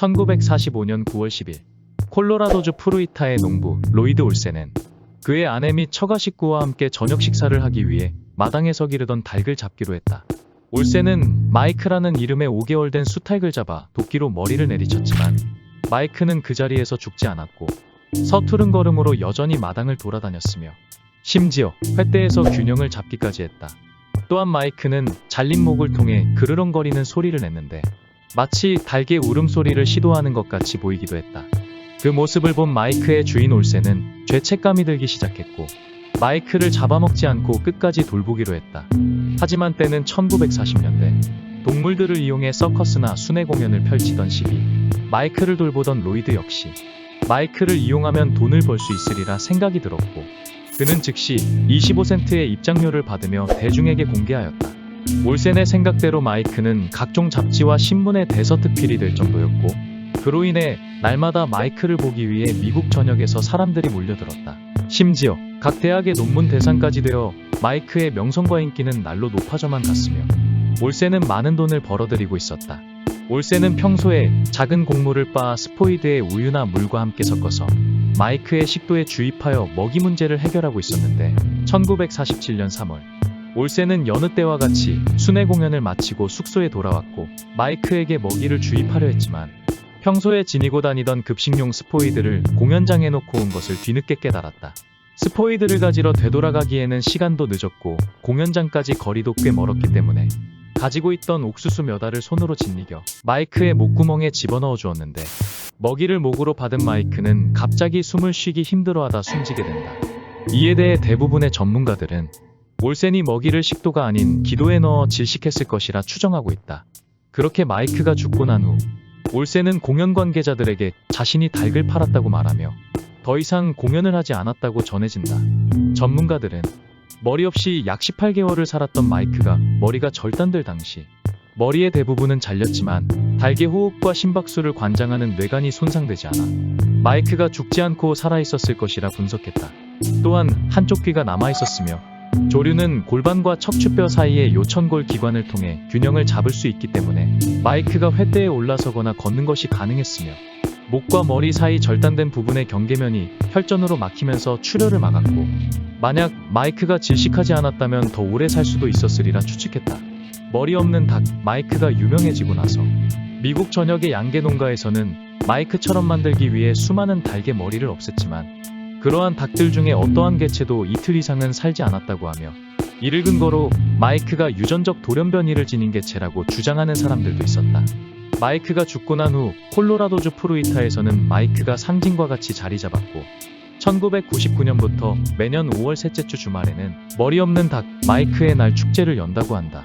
1945년 9월 10일 콜로라도주 프루이타의 농부 로이드 올센은 그의 아내 및 처가 식구와 함께 저녁 식사를 하기 위해 마당에서 기르던 닭을 잡기로 했다. 올센은 마이크라는 이름의 5개월 된 수탉을 잡아 도끼로 머리를 내리쳤지만 마이크는 그 자리에서 죽지 않았고 서투른 걸음으로 여전히 마당을 돌아다녔으며 심지어 횃대에서 균형을 잡기까지 했다. 또한 마이크는 잘린 목을 통해 그르렁거리는 소리를 냈는데 마치 닭의 울음소리를 시도하는 것 같이 보이기도 했다. 그 모습을 본 마이크의 주인 올센은 죄책감이 들기 시작했고 마이크를 잡아먹지 않고 끝까지 돌보기로 했다. 하지만 때는 1940년대 동물들을 이용해 서커스나 순회 공연을 펼치던 시기 마이크를 돌보던 로이드 역시 마이크를 이용하면 돈을 벌 수 있으리라 생각이 들었고 그는 즉시 25센트의 입장료를 받으며 대중에게 공개하였다. 올센의 생각대로 마이크는 각종 잡지와 신문의 대서특필이 될 정도였고 그로 인해 날마다 마이크를 보기 위해 미국 전역에서 사람들이 몰려들었다. 심지어 각 대학의 논문 대상까지 되어 마이크의 명성과 인기는 날로 높아져만 갔으며 올센은 많은 돈을 벌어들이고 있었다. 올센은 평소에 작은 곡물을 빻아 스포이드의 우유나 물과 함께 섞어서 마이크의 식도에 주입하여 먹이 문제를 해결하고 있었는데 1947년 3월 올센은 여느 때와 같이 순회 공연을 마치고 숙소에 돌아왔고 마이크에게 먹이를 주입하려 했지만 평소에 지니고 다니던 급식용 스포이드를 공연장에 놓고 온 것을 뒤늦게 깨달았다. 스포이드를 가지러 되돌아가기에는 시간도 늦었고 공연장까지 거리도 꽤 멀었기 때문에 가지고 있던 옥수수 몇 알을 손으로 짓이겨 마이크의 목구멍에 집어넣어 주었는데 먹이를 목으로 받은 마이크는 갑자기 숨을 쉬기 힘들어하다 숨지게 된다. 이에 대해 대부분의 전문가들은 올센이 먹이를 식도가 아닌 기도에 넣어 질식했을 것이라 추정하고 있다. 그렇게 마이크가 죽고 난후 올센은 공연 관계자들에게 자신이 닭을 팔았다고 말하며 더 이상 공연을 하지 않았다고 전해진다. 전문가들은 머리 없이 약 18개월을 살았던 마이크가 머리가 절단될 당시 머리의 대부분은 잘렸지만 닭의 호흡과 심박수를 관장하는 뇌관이 손상되지 않아 마이크가 죽지 않고 살아있었을 것이라 분석했다. 또한 한쪽 귀가 남아있었으며 조류는 골반과 척추뼈 사이의 요천골 기관을 통해 균형을 잡을 수 있기 때문에 마이크가 횃대에 올라서거나 걷는 것이 가능했으며 목과 머리 사이 절단된 부분의 경계면이 혈전으로 막히면서 출혈을 막았고 만약 마이크가 질식하지 않았다면 더 오래 살 수도 있었으리라 추측했다. 머리 없는 닭 마이크가 유명해지고 나서 미국 전역의 양계 농가에서는 마이크처럼 만들기 위해 수많은 닭의 머리를 없앴지만 그러한 닭들 중에 어떠한 개체도 이틀 이상은 살지 않았다고 하며 이를 근거로 마이크가 유전적 돌연변이를 지닌 개체라고 주장하는 사람들도 있었다. 마이크가 죽고 난 후 콜로라도주 프루이타에서는 마이크가 상징과 같이 자리 잡았고 1999년부터 매년 5월 셋째 주 주말에는 머리 없는 닭 마이크의 날 축제를 연다고 한다.